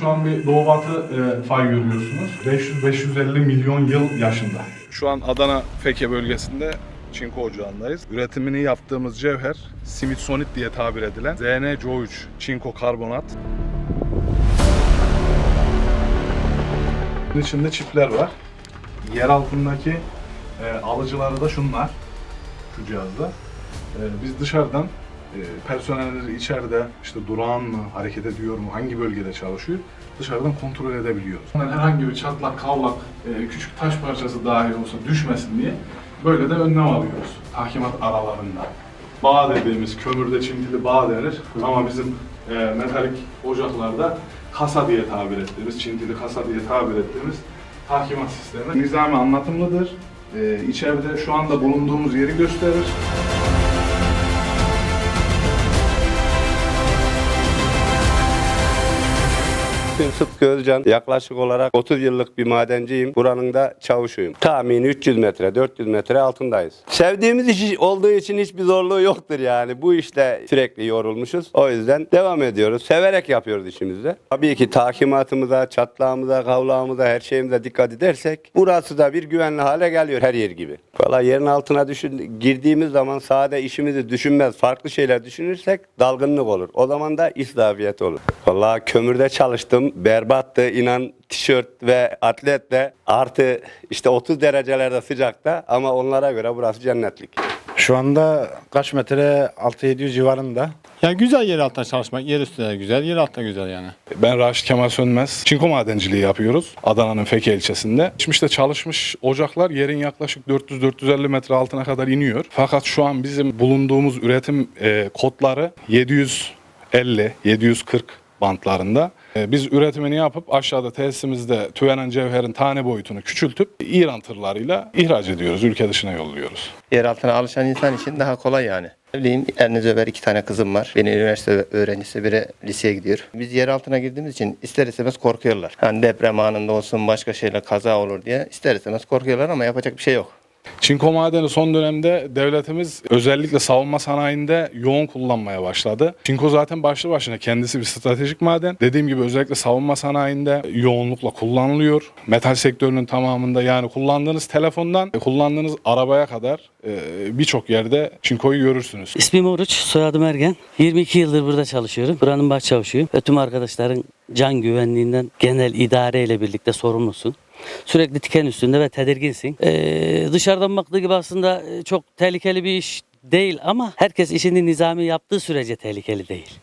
Şu an bir doğu batı e, fay görüyorsunuz. 500-550 milyon yıl yaşında. Şu an Adana Feke bölgesinde çinko ocağındayız. Üretimini yaptığımız cevher Smithsonite diye tabir edilen ZnCO3 çinko karbonat. Bunun içinde çipler var. Yer altındaki e, alıcıları da şunlar. Şu cihazda. E, biz dışarıdan personelleri içeride işte durağan mı, hareket ediyor mu, hangi bölgede çalışıyor dışarıdan kontrol edebiliyoruz. Herhangi bir çatlak, kavlak, e, küçük taş parçası dahi olsa düşmesin diye böyle de önlem alıyoruz tahkimat aralarında. Bağ dediğimiz kömürde çintili bağ denir ama bizim e, metalik ocaklarda kasa diye tabir ettiğimiz, çintili kasa diye tabir ettiğimiz tahkimat sistemi. Nizami anlatımlıdır. E, içeride şu anda bulunduğumuz yeri gösterir. İsmim Sıtkı Özcan. Yaklaşık olarak 30 yıllık bir madenciyim. Buranın da çavuşuyum. Tahmini 300 metre, 400 metre altındayız. Sevdiğimiz iş olduğu için hiçbir zorluğu yoktur yani. Bu işte sürekli yorulmuşuz. O yüzden devam ediyoruz. Severek yapıyoruz işimizi. Tabii ki takimatımıza, çatlağımıza, kavlağımıza, her şeyimize dikkat edersek burası da bir güvenli hale geliyor her yer gibi. Valla yerin altına düşün, girdiğimiz zaman sade işimizi düşünmez, farklı şeyler düşünürsek dalgınlık olur. O zaman da israfiyet olur. Valla kömürde çalıştım, berbattı. İnan tişört ve atletle artı işte 30 derecelerde sıcakta ama onlara göre burası cennetlik. Şu anda kaç metre 6-700 civarında. Ya güzel yer altında çalışmak, yer üstü de güzel, yer altta güzel yani. Ben Raşit Kemal Sönmez. Çinko madenciliği yapıyoruz Adana'nın Feke ilçesinde. Geçmişte çalışmış ocaklar yerin yaklaşık 400-450 metre altına kadar iniyor. Fakat şu an bizim bulunduğumuz üretim e, kodları 750-740 bantlarında. E, biz üretimini yapıp aşağıda tesisimizde tüvenen cevherin tane boyutunu küçültüp İran tırlarıyla ihraç ediyoruz. Ülke dışına yolluyoruz. yer altına alışan insan için daha kolay yani. Evliyim, Ernez Ömer iki tane kızım var. Biri üniversite öğrencisi, biri liseye gidiyor. Biz yer altına girdiğimiz için ister istemez korkuyorlar. Hani deprem anında olsun, başka şeyle kaza olur diye ister istemez korkuyorlar ama yapacak bir şey yok. Çinko madeni son dönemde devletimiz özellikle savunma sanayinde yoğun kullanmaya başladı. Çinko zaten başlı başına kendisi bir stratejik maden. Dediğim gibi özellikle savunma sanayinde yoğunlukla kullanılıyor. Metal sektörünün tamamında yani kullandığınız telefondan kullandığınız arabaya kadar e, birçok yerde çinkoyu görürsünüz. İsmim Oruç, soyadım Ergen. 22 yıldır burada çalışıyorum. Buranın başçavuşuyum. Ve tüm arkadaşların can güvenliğinden genel idare ile birlikte sorumlusun. Sürekli tiken üstünde ve tedirginsin. Ee, dışarıdan baktığı gibi aslında e, çok tehlikeli bir iş değil ama herkes işini nizami yaptığı sürece tehlikeli değil.